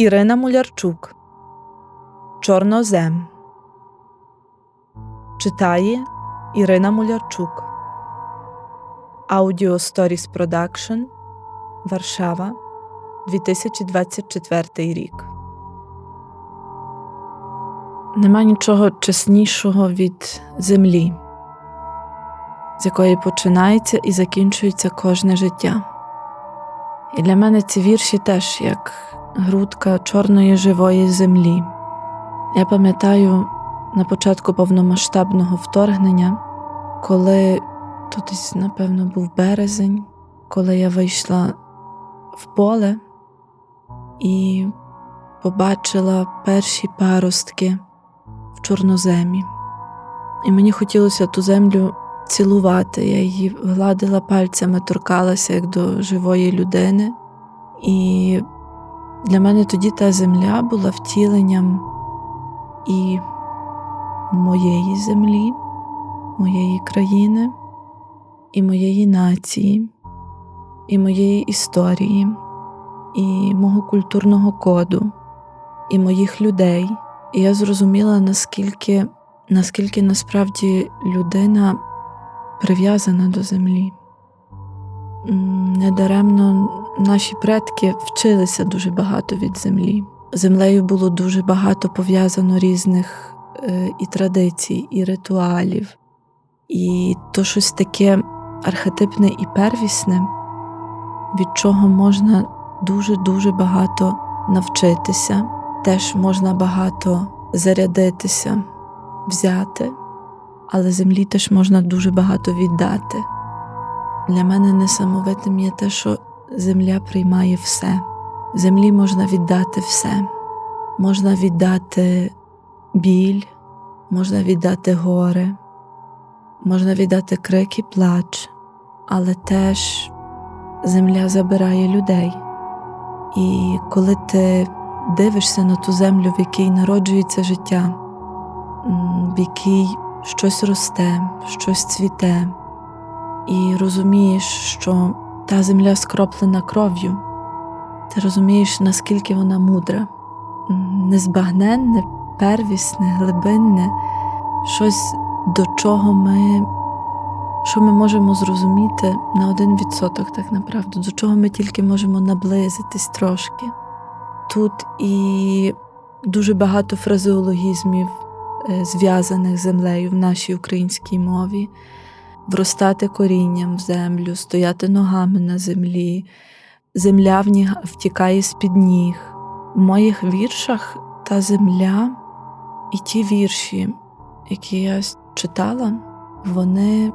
Ірина Мулярчук Чорнозем Читає Ірина Мулярчук Audio Stories Production Варшава 2024 рік. Нема нічого чеснішого від землі, з якої починається і закінчується кожне життя. І для мене ці вірші теж як грудка чорної живої землі. Я пам'ятаю на початку повномасштабного вторгнення, коли то напевно, був березень, коли я вийшла в поле і побачила перші паростки в чорноземі. І мені хотілося ту землю цілувати. Я її гладила пальцями, торкалася як до живої людини. І для мене тоді та земля була втіленням і моєї землі, моєї країни, і моєї нації, і моєї історії, і мого культурного коду, і моїх людей. І я зрозуміла, наскільки, наскільки насправді людина прив'язана до землі. Недаремно наші предки вчилися дуже багато від землі. Землею було дуже багато пов'язано різних е, і традицій, і ритуалів, і то щось таке архетипне і первісне, від чого можна дуже-дуже багато навчитися, теж можна багато зарядитися, взяти, але землі теж можна дуже багато віддати. Для мене несамовитим є те, що земля приймає все. Землі можна віддати все. Можна віддати біль, можна віддати горе, можна віддати крик і плач, але теж земля забирає людей. І коли ти дивишся на ту землю, в якій народжується життя, в якій щось росте, щось цвіте, і розумієш, що та земля скроплена кров'ю, ти розумієш, наскільки вона мудра, незбагненне, первісне, глибинне, щось, до чого ми, що ми можемо зрозуміти на один відсоток, так направду, до чого ми тільки можемо наблизитись трошки. Тут і дуже багато фразеологізмів, зв'язаних з землею в нашій українській мові вростати корінням в землю, стояти ногами на землі, земля втікає з-під ніг. В моїх віршах та земля і ті вірші, які я читала, вони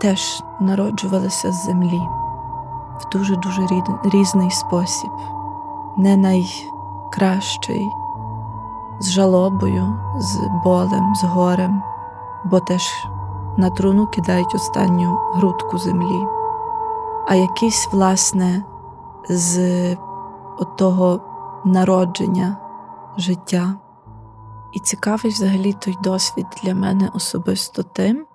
теж народжувалися з землі. В дуже-дуже різний спосіб, не найкращий, з жалобою, з болем, з горем, бо теж на труну кидають останню грудку землі, а якийсь, власне, з того народження життя. І цікавий взагалі той досвід для мене особисто тим,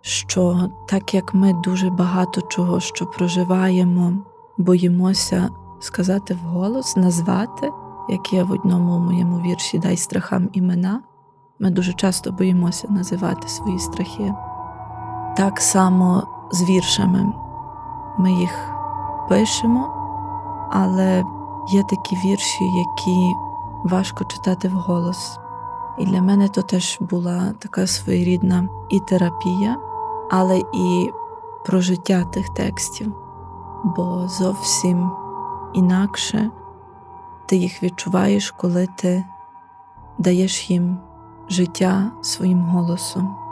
що так як ми дуже багато чого, що проживаємо, боїмося сказати вголос, назвати, як є в одному моєму вірші Дай страхам імена, ми дуже часто боїмося називати свої страхи. Так само з віршами ми їх пишемо, але є такі вірші, які важко читати вголос. І для мене то теж була така своєрідна і терапія, але і прожиття тих текстів, бо зовсім інакше ти їх відчуваєш, коли ти даєш їм життя своїм голосом.